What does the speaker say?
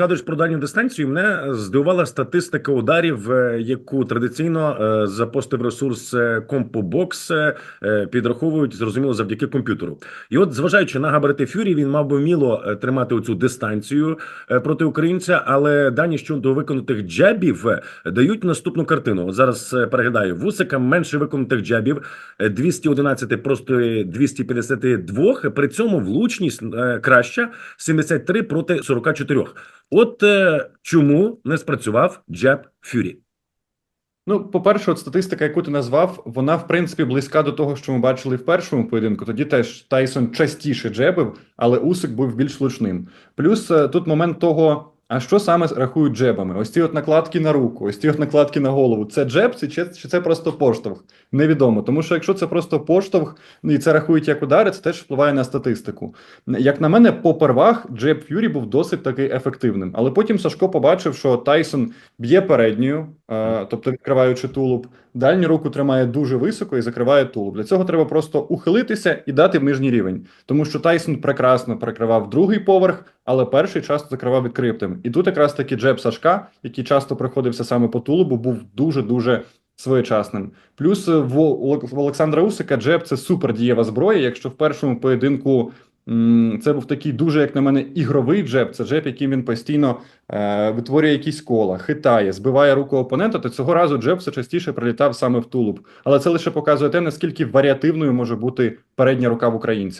згадуєш про дальню дистанцію, мене здивувала статистика ударів, е, яку традиційно е, запостив ресурс CompuBox, е, підраховують зрозуміло завдяки комп'ютеру. І от, зважаючи на габарити Фюрі, він мав би вміло тримати оцю дистанцію проти українця, але дані щодо виконатих джебів дають наступну картину. От зараз переглядаю Вусика менше виконатих джебів, е, 211 просто 252, При цьому влучність краща 73 проти 44. От е, чому не спрацював джеб Фюрі? Ну, по-перше, от статистика, яку ти назвав, вона в принципі близька до того, що ми бачили в першому поєдинку. Тоді теж Тайсон частіше джебив, але Усик був більш влучним. Плюс е, тут момент того, а що саме рахують джебами? Ось ці от накладки на руку, ось ці от накладки на голову. Це джеб чи, чи це просто поштовх? Невідомо. Тому що якщо це просто поштовх, ну і це рахують як удари, це теж впливає на статистику. Як на мене, попервах джеб Ф'юрі був досить таки ефективним. Але потім Сашко побачив, що Тайсон б'є передньою, е, тобто відкриваючи тулуб, дальню руку тримає дуже високо і закриває тулуб. Для цього треба просто ухилитися і дати нижній рівень, тому що Тайсон прекрасно перекривав другий поверх, але перший часто закривав відкритим. І тут якраз таки джеб Сашка, який часто приходився саме по тулубу, був дуже дуже своєчасним. Плюс в Олександра Усика джеб це супер дієва зброя. Якщо в першому поєдинку це був такий дуже, як на мене, ігровий джеб, це джеб, яким він постійно е, витворює якісь кола, хитає, збиває руку опонента, то цього разу джеб все частіше прилітав саме в тулуб. Але це лише показує те, наскільки варіативною може бути передня рука в українця.